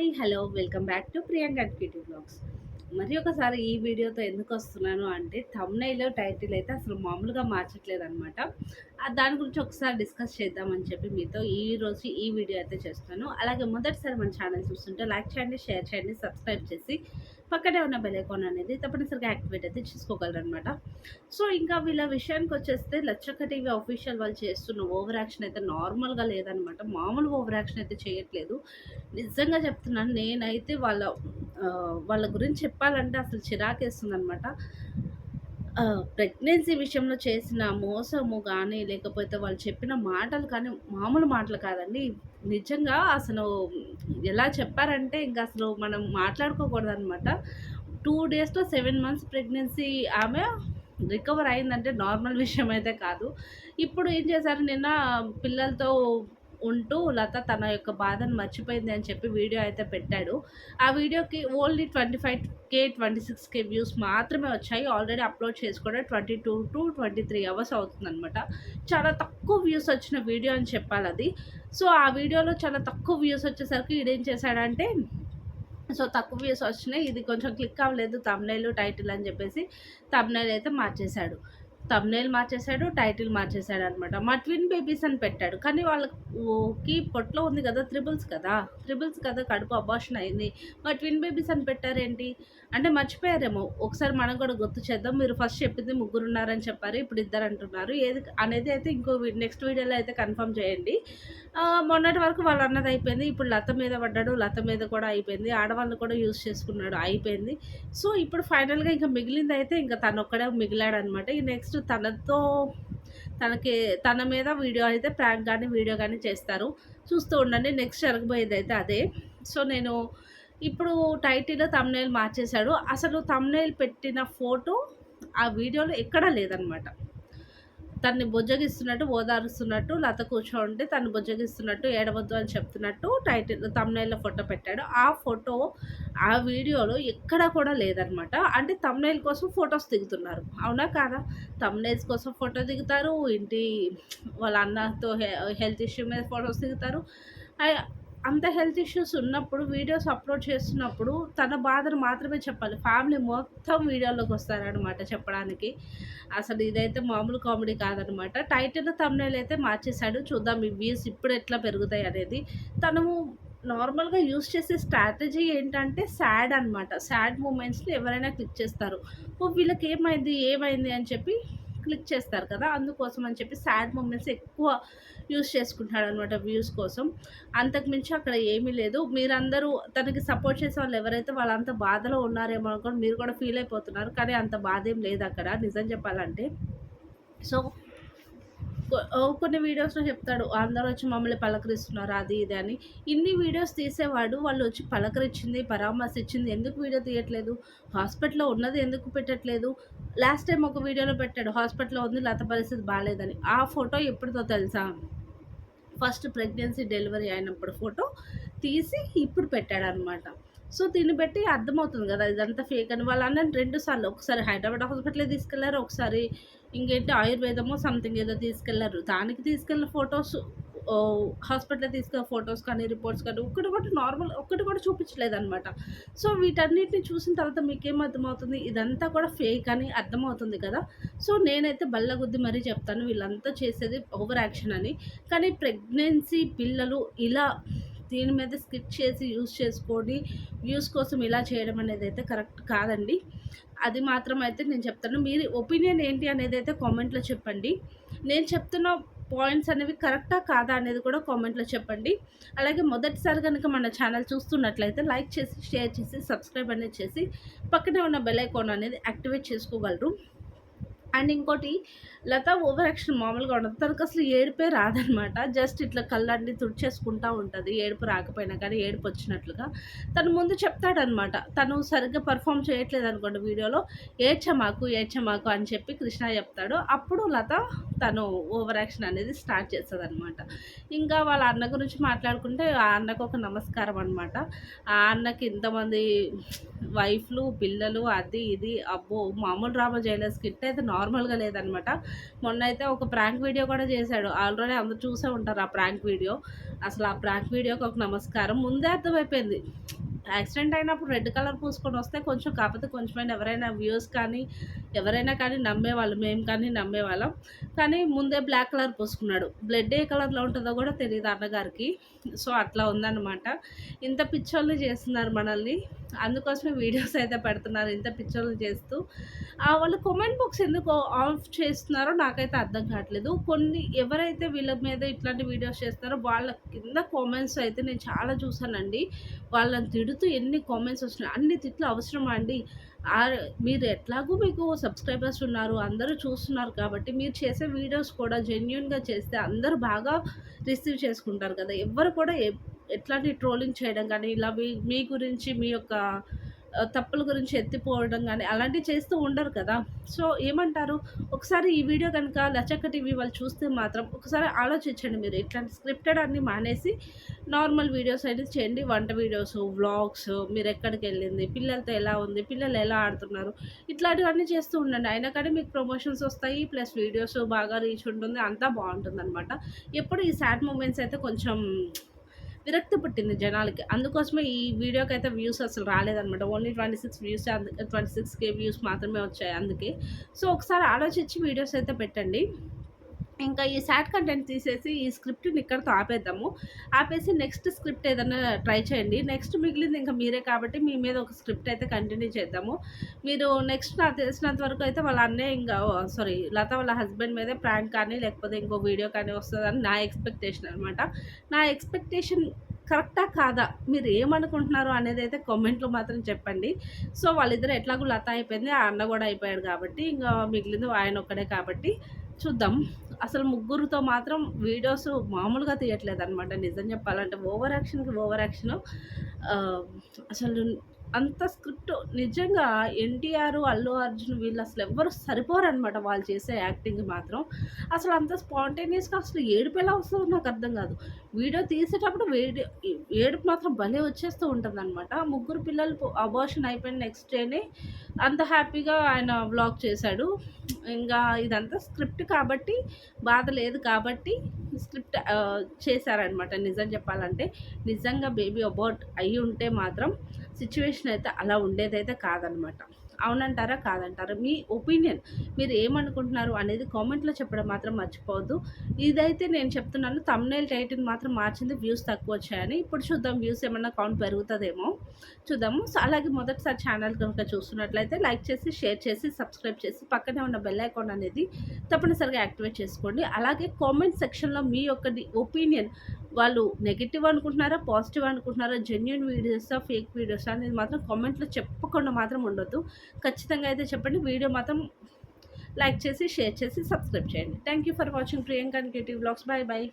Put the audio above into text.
Hi, hello, welcome back to Priyanka Creative Vlogs. మరి ఒకసారి ఈ వీడియోతో ఎందుకు వస్తున్నాను అంటే తమ్నైలో టైటిల్ అయితే అసలు మామూలుగా మార్చట్లేదు అనమాట దాని గురించి ఒకసారి డిస్కస్ చేద్దామని చెప్పి మీతో ఈ రోజు ఈ వీడియో అయితే చేస్తాను అలాగే మొదటిసారి మన ఛానల్ చూస్తుంటే లైక్ చేయండి షేర్ చేయండి సబ్స్క్రైబ్ చేసి పక్కనే ఉన్న బెలైకాన్ అనేది తప్పనిసరిగా యాక్టివేట్ అయితే చేసుకోగలరనమాట సో ఇంకా వీళ్ళ విషయానికి వచ్చేస్తే లచ్చక్క టీవీ ఆఫీషియల్ వాళ్ళు చేస్తున్న ఓవర్ యాక్షన్ అయితే నార్మల్గా లేదనమాట మామూలు ఓవర్ యాక్షన్ అయితే చేయట్లేదు నిజంగా చెప్తున్నాను నేనైతే వాళ్ళ వాళ్ళ గురించి చెప్పాలంటే అసలు చిరాకేస్తుంది అనమాట ప్రెగ్నెన్సీ విషయంలో చేసిన మోసము కానీ లేకపోతే వాళ్ళు చెప్పిన మాటలు కానీ మామూలు మాటలు కాదండి నిజంగా అసలు ఎలా చెప్పారంటే ఇంకా అసలు మనం మాట్లాడుకోకూడదు అనమాట టూ డేస్లో సెవెన్ మంత్స్ ప్రెగ్నెన్సీ ఆమె రికవర్ అయిందంటే నార్మల్ విషయం అయితే కాదు ఇప్పుడు ఏం చేశారు నిన్న పిల్లలతో ఉంటూ లత తన యొక్క బాధను మర్చిపోయింది అని చెప్పి వీడియో అయితే పెట్టాడు ఆ వీడియోకి only twenty five K twenty six K views మాత్రమే వచ్చాయి ఆల్రెడీ అప్లోడ్ చేసుకోవడం twenty two to twenty three hours అవుతుందనమాట చాలా తక్కువ వ్యూస్ వచ్చిన వీడియో అని చెప్పాలి అది సో ఆ వీడియోలో చాలా తక్కువ వ్యూస్ వచ్చేసరికి ఈడేం చేశాడంటే సో తక్కువ వ్యూస్ వచ్చినాయి ఇది కొంచెం క్లిక్ అవ్వలేదు తమ్నైల్ టైటిల్ అని చెప్పేసి తమ్నైల్ అయితే మార్చేశాడు తమ్నేల్ మార్చేశాడు టైటిల్ మార్చేశాడు అనమాట మా ట్విన్ బేబీస్ అని పెట్టాడు కానీ వాళ్ళకి పొట్లో ఉంది కదా త్రిబుల్స్ కదా త్రిబుల్స్ కదా కడుపు అబార్షన్ అయింది మా ట్విన్ బేబీస్ అని పెట్టారేంటి అంటే మర్చిపోయారేమో ఒకసారి మనం కూడా గుర్తు చేద్దాం మీరు ఫస్ట్ చెప్పింది ముగ్గురు ఉన్నారని చెప్పారు ఇప్పుడు ఇద్దరు అంటున్నారు ఏది అనేది అయితే ఇంకో నెక్స్ట్ వీడియోలో అయితే కన్ఫర్మ్ చేయండి మొన్నటి వరకు వాళ్ళు అన్నది అయిపోయింది ఇప్పుడు లత మీద పడ్డాడు లత మీద కూడా అయిపోయింది ఆడవాళ్ళు కూడా యూజ్ చేసుకున్నాడు అయిపోయింది సో ఇప్పుడు ఫైనల్గా ఇంకా మిగిలింది అయితే ఇంకా తను ఒక్కడే మిగిలాడు అనమాట ఈ నెక్స్ట్ తనతో తనకి తన మీద వీడియో అయితే ప్రాంక్ కానీ వీడియో కానీ చేస్తారు చూస్తూ ఉండండి నెక్స్ట్ జరగబోయేది అయితే అదే సో నేను ఇప్పుడు టైటిల్ తమ్నేల్ మార్చేశాడు అసలు తమ్నేల్ పెట్టిన ఫోటో ఆ వీడియోలో ఎక్కడా లేదనమాట తన్ని బుజ్జగిస్తున్నట్టు ఓదారుస్తున్నట్టు లత కూర్చోండి తను బుజ్జగిస్తున్నట్టు ఏడవద్దు అని చెప్తున్నట్టు టైటిల్ తమ్నైల్లో ఫోటో పెట్టాడు ఆ ఫోటో ఆ వీడియోలో ఎక్కడ కూడా లేదనమాట అంటే తమ్నైల్ కోసం ఫొటోస్ దిగుతున్నారు అవునా కాదా తమ్నైల్స్ కోసం ఫోటో దిగుతారు ఇంటి వాళ్ళ అన్నతో హెల్త్ ఇష్యూ మీద ఫొటోస్ దిగుతారు అంత హెల్త్ ఇష్యూస్ ఉన్నప్పుడు వీడియోస్ అప్లోడ్ చేస్తున్నప్పుడు తన బాధను మాత్రమే చెప్పాలి ఫ్యామిలీ మొత్తం వీడియోలోకి వస్తారనమాట చెప్పడానికి అసలు ఇదైతే మామూలు కామెడీ కాదనమాట టైటిల్ తమ్నేల్ అయితే మార్చేశాడు చూద్దాం ఈ వ్యూస్ ఇప్పుడు ఎట్లా పెరుగుతాయి అనేది తను నార్మల్గా యూస్ చేసే స్ట్రాటజీ ఏంటంటే సాడ్ అనమాట సాడ్ మూమెంట్స్ని ఎవరైనా క్లిక్ చేస్తారు ఓ వీళ్ళకి ఏమైంది ఏమైంది అని చెప్పి క్లిక్ చేస్తారు కదా అందుకోసం అని చెప్పి సాడ్ మూమెంట్స్ ఎక్కువ యూస్ చేసుకుంటున్నాడు అనమాట వ్యూస్ కోసం అంతకుమించి అక్కడ ఏమీ లేదు మీరందరూ తనకి సపోర్ట్ చేసే వాళ్ళు ఎవరైతే వాళ్ళంత బాధలో ఉన్నారేమో అనుకోండి మీరు కూడా ఫీల్ అయిపోతున్నారు కానీ అంత బాధ ఏం లేదు అక్కడ నిజం చెప్పాలంటే సో కొన్ని వీడియోస్లో చెప్తాడు అందరూ వచ్చి మమ్మల్ని పలకరిస్తున్నారు అది ఇది అని ఇన్ని వీడియోస్ తీసేవాడు వాళ్ళు వచ్చి పలకరించింది పరామర్శించింది ఎందుకు వీడియో తీయట్లేదు హాస్పిటల్లో ఉన్నది ఎందుకు పెట్టట్లేదు లాస్ట్ టైం ఒక వీడియోలో పెట్టాడు హాస్పిటల్లో ఉంది లత పరిస్థితి బాగాలేదని ఆ ఫోటో ఎప్పుడుతో తెలుసా ఫస్ట్ ప్రెగ్నెన్సీ డెలివరీ అయినప్పుడు ఫోటో తీసి ఇప్పుడు పెట్టాడు అనమాట సో దీన్ని బట్టి అర్థమవుతుంది కదా ఇదంతా ఫేక్ అని వాళ్ళు అన్న రెండు సార్లు ఒకసారి హైదరాబాద్ హాస్పిటల్ తీసుకెళ్లారు ఒకసారి ఇంకేంటి ఆయుర్వేదమో సంథింగ్ ఏదో తీసుకెళ్లారు దానికి తీసుకెళ్ళిన ఫొటోస్ హాస్పిటల్ తీసుకున్న ఫొటోస్ కానీ రిపోర్ట్స్ కానీ ఒక్కటి కూడా నార్మల్ ఒక్కటి కూడా చూపించలేదు అనమాట సో వీటన్నిటిని చూసిన తర్వాత మీకేం అర్థమవుతుంది ఇదంతా కూడా ఫేక్ అని అర్థమవుతుంది కదా సో నేనైతే బల్లగుద్ది మరీ చెప్తాను వీళ్ళంతా చేసేది ఓవర్ యాక్షన్ అని కానీ ప్రెగ్నెన్సీ పిల్లలు ఇలా దీని మీద స్కిప్ చేసి యూస్ చేసుకొని వ్యూస్ కోసం ఇలా చేయడం అనేది అయితే కరెక్ట్ కాదండి అది మాత్రం అయితే నేను చెప్తాను మీరు ఒపీనియన్ ఏంటి అనేది అయితే కామెంట్లో చెప్పండి నేను చెప్తున్న పాయింట్స్ అనేవి కరెక్టా కాదా అనేది కూడా కామెంట్లో చెప్పండి అలాగే మొదటిసారి కనుక మన ఛానల్ చూస్తున్నట్లయితే లైక్ చేసి షేర్ చేసి సబ్స్క్రైబ్ అనేది చేసి పక్కనే ఉన్న బెల్ ఐకాన్ అనేది యాక్టివేట్ చేసుకోగలరు అండ్ ఇంకోటి లత ఓవర్ యాక్షన్ మామూలుగా ఉండదు తనకు అసలు ఏడుపే రాదనమాట జస్ట్ ఇట్లా కళ్ళన్నీ తుడిచేసుకుంటూ ఉంటుంది ఏడుపు రాకపోయినా కానీ ఏడుపు వచ్చినట్లుగా తను ముందు చెప్తాడనమాట తను సరిగ్గా పర్ఫామ్ చేయట్లేదు అనుకోండి వీడియోలో ఏడ్చమాకు ఏడ్చమాకు అని చెప్పి కృష్ణ చెప్తాడు అప్పుడు లత తను ఓవర్ యాక్షన్ అనేది స్టార్ట్ చేస్తుంది అనమాట ఇంకా వాళ్ళ అన్న గురించి మాట్లాడుకుంటే ఆ అన్నకు ఒక నమస్కారం అనమాట ఆ అన్నకి ఇంతమంది వైఫ్లు పిల్లలు అది ఇది అబ్బో మామూలు డ్రామా జైలర్స్కి స్కిట్ అయితే నార్మల్గా లేదనమాట మొన్న అయితే ఒక ప్రాంక్ వీడియో కూడా చేశాడు ఆల్రెడీ అందరు చూసే ఉంటారు ఆ ప్రాంక్ వీడియో అసలు ఆ ప్రాంక్ వీడియోకి ఒక నమస్కారం ముందే అర్థమైపోయింది యాక్సిడెంట్ అయినప్పుడు రెడ్ కలర్ పూసుకొని వస్తే కొంచెం కాకపోతే కొంచెమైనా ఎవరైనా వ్యూస్ కానీ ఎవరైనా కానీ నమ్మేవాళ్ళు మేము కానీ నమ్మేవాళ్ళం కానీ ముందే బ్లాక్ కలర్ పూసుకున్నాడు బ్లడ్ ఏ కలర్లో ఉంటుందో కూడా తెలియదు అన్నగారికి సో అట్లా ఉందన్నమాట ఇంత పిచ్చోళ్ళు చేస్తున్నారు మనల్ని అందుకోసమే వీడియోస్ అయితే పెడుతున్నారు ఇంత పిక్చర్లు చేస్తూ వాళ్ళు కామెంట్ బాక్స్ ఎందుకు ఆఫ్ చేస్తున్నారో నాకైతే అర్థం కావట్లేదు కొన్ని ఎవరైతే వీళ్ళ మీద ఇట్లాంటి వీడియోస్ చేస్తున్నారో వాళ్ళ కింద కామెంట్స్ అయితే నేను చాలా చూసానండి వాళ్ళని తిడుతూ ఎన్ని కామెంట్స్ వస్తున్నాయి అన్ని తిట్లు అవసరమా అండి మీరు ఎట్లాగూ మీకు సబ్స్క్రైబర్స్ ఉన్నారు అందరూ చూస్తున్నారు కాబట్టి మీరు చేసే వీడియోస్ కూడా జెన్యున్గా చేస్తే అందరూ బాగా రిసీవ్ చేసుకుంటారు కదా ఎవరు కూడా ఎట్లాంటి ట్రోలింగ్ చేయడం కానీ ఇలా మీ మీ గురించి మీ యొక్క తప్పుల గురించి ఎత్తిపోవడం కానీ అలాంటివి చేస్తూ ఉండరు కదా సో ఏమంటారు ఒకసారి ఈ వీడియో కనుక లచక్క టీవీ వాళ్ళు చూస్తే మాత్రం ఒకసారి ఆలోచించండి మీరు ఇట్లాంటి స్క్రిప్టెడ్ అన్నీ మానేసి నార్మల్ వీడియోస్ అయితే చేయండి వంట వీడియోస్ వ్లాగ్స్ మీరు ఎక్కడికి వెళ్ళింది పిల్లలతో ఎలా ఉంది పిల్లలు ఎలా ఆడుతున్నారు ఇట్లాంటివన్నీ చేస్తూ ఉండండి అయినా కానీ మీకు ప్రమోషన్స్ వస్తాయి ప్లస్ వీడియోస్ బాగా రీచ్ ఉంటుంది అంతా బాగుంటుంది అనమాట ఎప్పుడు ఈ సాడ్ మూమెంట్స్ అయితే కొంచెం విరక్తి పుట్టింది జనాలకి అందుకోసమే ఈ వీడియోకి అయితే వ్యూస్ అసలు రాలేదనమాట only twenty six views twenty six K views మాత్రమే వచ్చాయి అందుకే సో ఒకసారి ఆలోచించి వీడియోస్ అయితే పెట్టండి ఇంకా ఈ సాడ్ కంటెంట్ తీసేసి ఈ స్క్రిప్ట్ని ఇక్కడతో ఆపేద్దాము ఆపేసి నెక్స్ట్ స్క్రిప్ట్ ఏదైనా ట్రై చేయండి నెక్స్ట్ మిగిలింది ఇంకా మీరే కాబట్టి మీ మీద ఒక స్క్రిప్ట్ అయితే కంటిన్యూ చేద్దాము మీరు నెక్స్ట్ నాకు తెలిసినంత వరకు అయితే వాళ్ళ అన్నయ్య ఇంకా సారీ లత వాళ్ళ హస్బెండ్ మీదే ప్రాంక్ కానీ లేకపోతే ఇంకో వీడియో కానీ వస్తుందని నా ఎక్స్పెక్టేషన్ అనమాట నా ఎక్స్పెక్టేషన్ కరెక్టా కాదా మీరు ఏమనుకుంటున్నారు అనేది అయితే కామెంట్లో మాత్రం చెప్పండి సో వాళ్ళిద్దరు ఎట్లాగో లత అయిపోయింది ఆ అన్న కూడా అయిపోయాడు కాబట్టి ఇంకా మిగిలింది ఆయన ఒక్కడే కాబట్టి చూద్దాం అసలు ముగ్గురుతో మాత్రం వీడియోస్ మామూలుగా తీయట్లేదు అనమాట నిజం చెప్పాలంటే ఓవర్ యాక్షన్కి ఓవర్ యాక్షను అసలు అంత స్క్రిప్ట్ నిజంగా ఎన్టీఆర్ అల్లు అర్జున్ వీళ్ళు అసలు ఎవ్వరు అనమాట వాళ్ళు చేసే యాక్టింగ్ మాత్రం అసలు అంత స్పాంటేనియస్గా అసలు ఏడుపు ఎలా వస్తుందో నాకు అర్థం కాదు వీడియో తీసేటప్పుడు వేడి ఏడుపు మాత్రం భలే వచ్చేస్తూ ఉంటుంది అనమాట ముగ్గురు పిల్లలు అబార్షన్ అయిపోయిన నెక్స్ట్ డేనే అంత హ్యాపీగా ఆయన బ్లాగ్ చేశాడు ఇంకా ఇదంతా స్క్రిప్ట్ కాబట్టి బాధ లేదు కాబట్టి స్క్రిప్ట్ చేశారనమాట నిజం చెప్పాలంటే నిజంగా బేబీ అబౌట్ అయ్యి ఉంటే మాత్రం సిచ్యువేషన్ అయితే అలా ఉండేదైతే కాదనమాట అవునంటారా కాదంటారా మీ ఒపీనియన్ మీరు ఏమనుకుంటున్నారు అనేది కామెంట్లో చెప్పడం మాత్రం మర్చిపోవద్దు ఇదైతే నేను చెప్తున్నాను తమ్నైల్ టైటిల్ మాత్రం మార్చింది వ్యూస్ తక్కువ వచ్చాయని ఇప్పుడు చూద్దాం వ్యూస్ ఏమన్నా కౌంట్ పెరుగుతుందేమో చూద్దాము సో అలాగే మొదటిసారి ఛానల్ కనుక చూస్తున్నట్లయితే లైక్ చేసి షేర్ చేసి సబ్స్క్రైబ్ చేసి పక్కనే ఉన్న బెల్ ఐకాన్ అనేది తప్పనిసరిగా యాక్టివేట్ చేసుకోండి అలాగే కామెంట్ సెక్షన్లో మీ యొక్క ఒపీనియన్ వాళ్ళు నెగిటివ్ అనుకుంటున్నారా పాజిటివ్ అనుకుంటున్నారా జెన్యున్ వీడియోసా ఫేక్ వీడియోసా అనేది మాత్రం కామెంట్లో చెప్పకుండా మాత్రం ఉండొద్దు ఖచ్చితంగా అయితే చెప్పండి వీడియో మాత్రం లైక్ చేసి షేర్ చేసి సబ్స్క్రైబ్ చేయండి thank you for watching Priyanka creative blogs bye bye